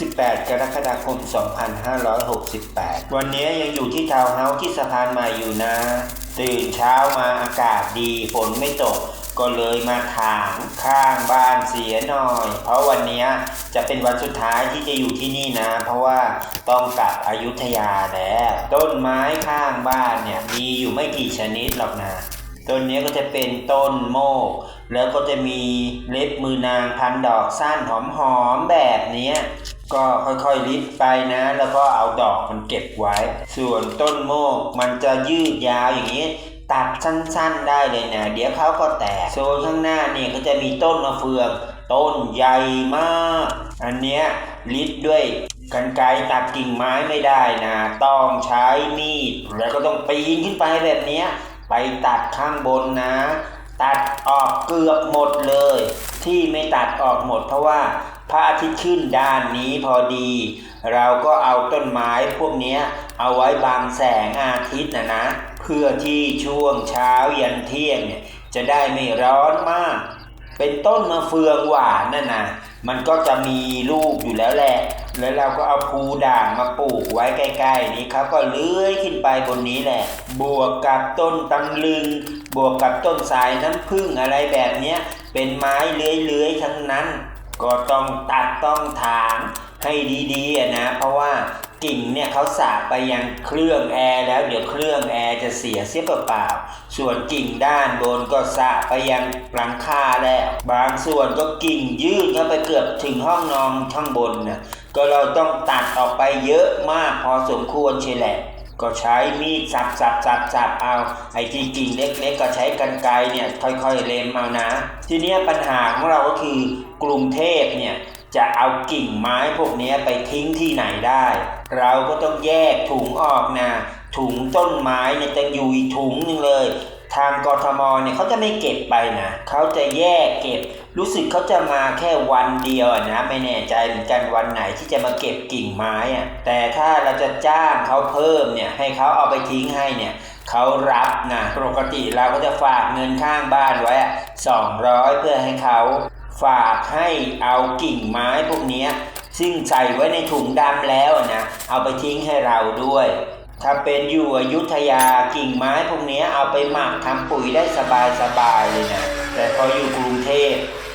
18 กรกฎาคม 2568 วันนี้ยังอยู่ที่ทาวน์เฮาส์ที่สะพานใหม่อยู่นะ ตื่นเช้ามาอากาศดีฝนไม่ตก ก็เลยมาถางข้างบ้านเสียหน่อย เพราะวันนี้จะเป็นวันสุดท้ายที่จะอยู่ที่นี่นะ เพราะว่าต้องกลับอยุธยาแล้ว ต้นไม้ข้างบ้านเนี่ยมีอยู่ไม่กี่ชนิดหรอกนะต้นนี้ก็จะเป็นต้นโมก แล้วก็จะมีเล็บมือนางพันดอกสั้นหอมๆแบบนี้ ก็ค่อยๆลิดไปนะ แล้วก็เอาดอกมันเก็บไว้ ส่วนต้นโมกมันจะยืดยาวอย่างนี้ ตัดสั้นๆได้เลยนะ เดี๋ยวเขาก็แตกโซนข้างหน้าเนี่ยก็จะมีต้นมะเฟือง ต้นใหญ่มาก อันเนี้ยลิดด้วยกันไกรตัดกิ่งไม้ไม่ได้นะ ต้องใช้มีดแล้วก็ต้องปีนขึ้นไปแบบเนี้ยไปตัดข้างบนนะ ตัดออกเกือบหมดเลย ที่ไม่ตัดออกหมดเพราะว่า พระอาทิตย์ขึ้นด้านนี้พอดี เราก็เอาต้นไม้พวกนี้เอาไว้บังแสงอาทิตย์นะนะ เพื่อที่ช่วงเช้ายันเที่ยงเนี่ยจะได้ไม่ร้อนมาก เป็นต้นมะเฟืองหวานนั่นนะมันก็จะมีลูกอยู่แล้วแหละ แล้วเราก็เอาภูด่างมาปลูกไว้ใกล้ ๆ นี้ครับก็เลื้อยขึ้นไปบนนี้แหละ บวกกับต้นตำลึง บวกกับต้นสายน้ำผึ้งอะไรแบบเนี้ย เป็นไม้เลื้อยๆทั้งนั้น ก็ต้องตัดต้องถางให้ดีๆนะ เพราะว่ากิ่งเนี่ยเขาสาบไปยังเครื่องแอร์แล้วเดี๋ยวเครื่องแอร์จะเสียเสียเปล่าๆส่วนกิ่งด้านบนก็สาบไปยังหลังคาแล้วบางส่วนก็กิ่งยืดเข้าไปเกือบถึงห้องนอนข้างบนนะก็เราต้องตัดออกไปเยอะมากพอสมควรเชียแหละ ก็ใช้มีดสับสับสับสับเอาไอ้ที่กิ่งเล็กๆ ก็ใช้กันไกรเนี่ยค่อยๆเล็มเอานะ ทีนี้ปัญหาของเราก็คือกรุงเทพเนี่ยจะเอากิ่งไม้พวกนี้ไปทิ้งที่ไหนได้ เราก็ต้องแยกถุงออกนะถุงต้นไม้เนี่ยจะอยู่อีกถุงหนึงเลย ทางกทมเนี่ยเขาจะไม่เก็บไปนะเขาจะแยกเก็บ รู้สึกเขาจะมาแค่วันเดียวนะไม่แน่ใจเหมือนกันวันไหนที่จะมาเก็บกิ่งไม้อะแต่ถ้าเราจะจ้างเขาเพิ่มเนี่ยให้เขาเอาไปทิ้งให้เนี่ยเขารับนะปกติเราก็จะฝากเงินข้างบ้านไว้สองร้อยเพื่อให้เขาฝากให้เอากิ่งไม้พวกนี้ซึ่งใส่ไว้ในถุงดำแล้วนะเอาไปทิ้งให้เราด้วย ถ้าเป็นอยู่อยุธยากิ่งไม้พวกนี้เอาไปหมักทำปุ๋ยได้สบายๆเลยนะแต่พออยู่กรุงเทพ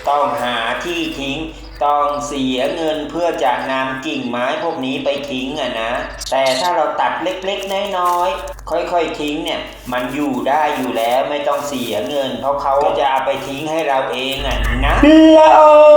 ต้องหาที่ทิ้ง ต้องเสียเงินเพื่อจะนำกิ่งไม้พวกนี้ไปทิ้งอะนะ แต่ถ้าเราตัดเล็กๆน้อยๆค่อยๆทิ้งเนี่ย มันอยู่ได้อยู่แล้วไม่ต้องเสียเงิน เพราะเขาจะเอาไปทิ้งให้เราเองอะนะ Lover